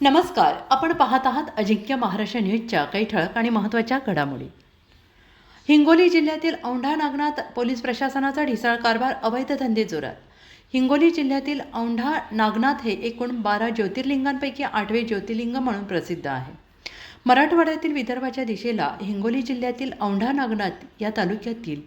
नमस्कार आपण पाहत आहात अजिंक्य महाराष्ट्र न्यूजच्या काही ठळक आणि महत्त्वाच्या घडामोडी. हिंगोली जिल्ह्यातील औंढा नागनाथ पोलीस प्रशासनाचा ढिसाळ कारभार अवैध धंदे जोरात. हिंगोली जिल्ह्यातील औंढा नागनाथ हे एकूण बारा ज्योतिर्लिंगांपैकी आठवे ज्योतिर्लिंग म्हणून प्रसिद्ध आहे. मराठवाड्यातील विदर्भाच्या दिशेला हिंगोली जिल्ह्यातील औंढा नागनाथ या तालुक्यातील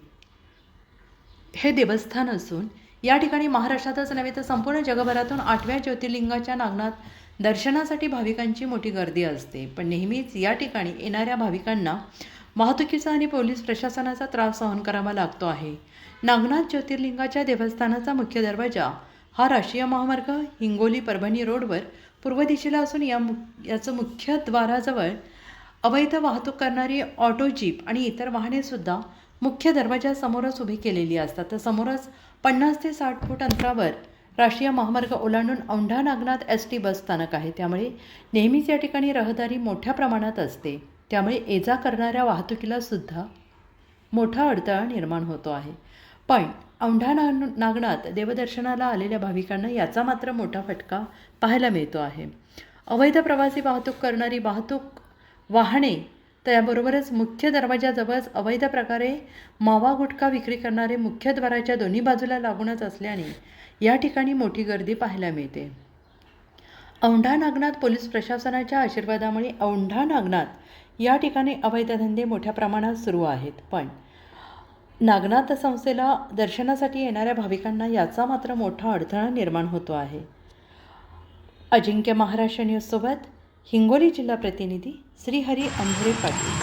हे देवस्थान असून या ठिकाणी महाराष्ट्रातच नव्हे तर संपूर्ण जगभरातून आठव्या ज्योतिर्लिंगाच्या नागनाथ दर्शनासाठी भाविकांची मोठी गर्दी असते. पण नेहमीच या ठिकाणी येणाऱ्या भाविकांना वाहतुकीचा आणि पोलीस प्रशासनाचा त्रास सहन करावा लागतो आहे. नागनाथ ज्योतिर्लिंगाच्या देवस्थानाचा मुख्य दरवाजा हा राष्ट्रीय महामार्ग हिंगोली परभणी रोडवर पूर्व दिशेला असून या मु याचं मुख्य द्वाराजवळ अवैध वाहतूक करणारी ऑटो जीप आणि इतर वाहनेसुद्धा मुख्य दरवाजासमोरच उभी केलेली असतात. तर समोरच पन्नास ते साठ फूट अंतरावर राष्ट्रीय महामार्ग ओलांडून Aundha Nagnath S T bus स्थानक आहे. त्यामुळे नेहमीच या ठिकाणी रहदारी मोठ्या प्रमाणात असते. त्यामुळे ये जा करणाऱ्या वाहतुकीला सुद्धा मोठा अडथळा निर्माण होतो आहे. पण औंढा नाग नागनाथ देवदर्शनाला आलेल्या भाविकांना याचा मात्र मोठा फटका पाहायला मिळतो आहे. अवैध प्रवासी वाहतूक करणारी वाहतूक वाहने त्याबरोबरच मुख्य दरवाजाजवळच अवैध प्रकारे मावा गुटखा विक्री करणारे मुख्य द्वाराच्या दोन्ही बाजूला लागूनच असल्याने या ठिकाणी मोठी गर्दी पाहायला मिळते. औंढा नागनाथ पोलीस प्रशासनाच्या आशीर्वादामुळे औंढा नागनाथ या ठिकाणी अवैध धंदे मोठ्या प्रमाणात सुरू आहेत. पण नागनाथ संस्थेला दर्शनासाठी येणाऱ्या भाविकांना याचा मात्र मोठा अडथळा निर्माण होतो आहे. अजिंक्य महाराष्ट्र न्यूजसोबत हिंगोली जिल्हा प्रतिनिधी श्रीहरी अंधरे पाटील.